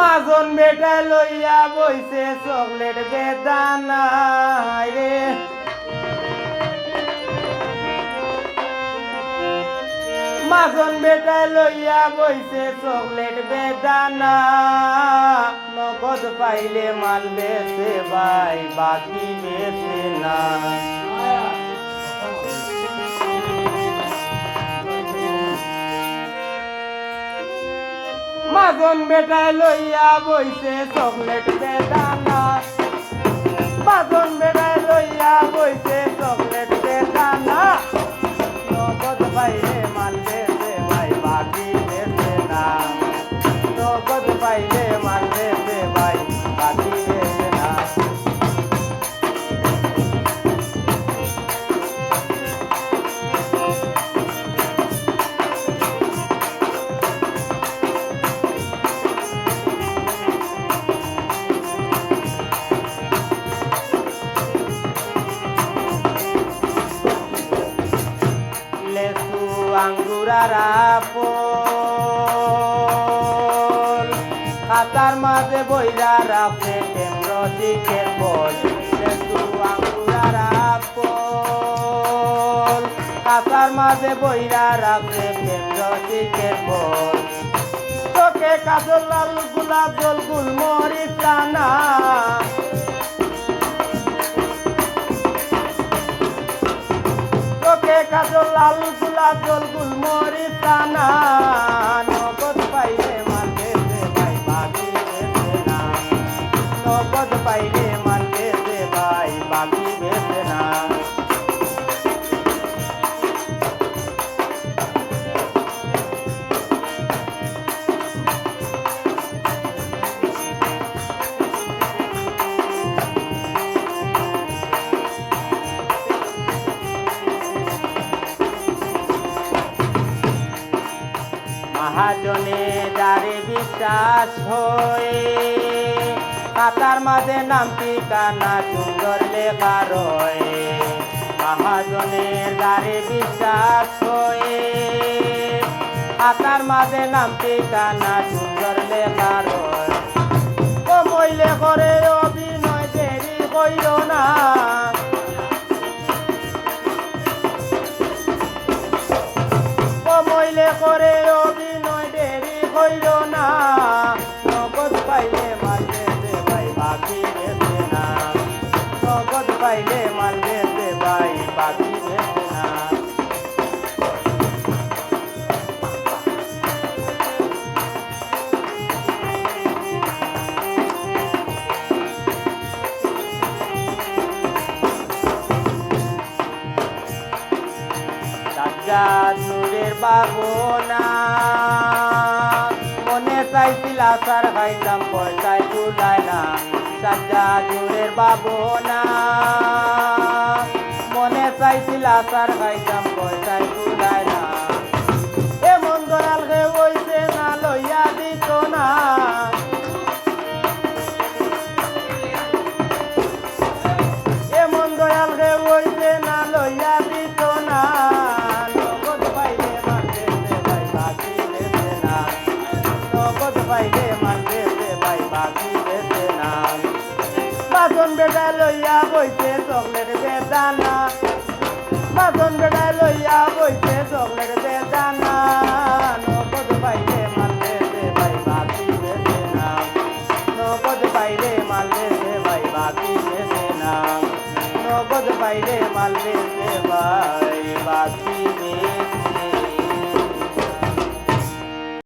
মাজন বেটা লইয়া বইছে, চকলেট বেদানা রে। মাজন বেটা লইয়া বইছে, চকলেট বেদানা নগদ পাইলে মাল বেছে ভাই, বাকি বেছে না। মাজন বেটায় লইয়া বইছে চকলেট বেদানা। বাজন বেটায় আপল খাতার মাঝে বইরা রাখে কেন্দ্র দিকের বল খাতার মাঝে বইরা রাখে কেন্দ্র দিকের বল তোকে কাজল লাল, গোলাপ জল, গুলমরিচ টানা তোকে কাজল লাল গোলাপ জল গুলমরি টানা নগদ পাইলে মানতে ভাই বাকি নগদ পাইলে মহাজনে যারে বিশ্বাস হয়ে খাতার মাঝে নাম ঠিকানা সুন্দর লেখা রয়ে মহাজনের যারে বিশ্বাস হয়ে খাতার মাঝে নাম ঠিকানা সুন্দর লেখা রয় কমইলে করে অভিনয় দেরি কইল না। করে বেচে ভাই, বাকি বেচে না। নূরের বাবনা মনে চাইছিল আসার খাইতাম পয়সায় কুলায় না। সাজ্জাদ নূরের বাবনা চাইছিল আসার খাইতাম পয়সায় কুলায় না। এমন দয়াল হে হইছে না, লইয়া দিত না। এমন দয়াল রে হইছে না, লইয়া দিত না। নগদ পাইলে মানতে ভাই, বাকি দেবে না। নগদ পাইলে মানতে ভাই, বাকি দেবে না। বাজন বেটা লইয়া বইছে, চকলেট বেদানা বাজন বেটা লইয়া বইছে চকলেট বেদানা নগদ পাইলে মানতে সে ভাই বাকি দেবে না। নগদ পাইলে মারলে সে ভাই বাকি দেবে না। নগদ পাইলে মারলে সে ভাই দেবে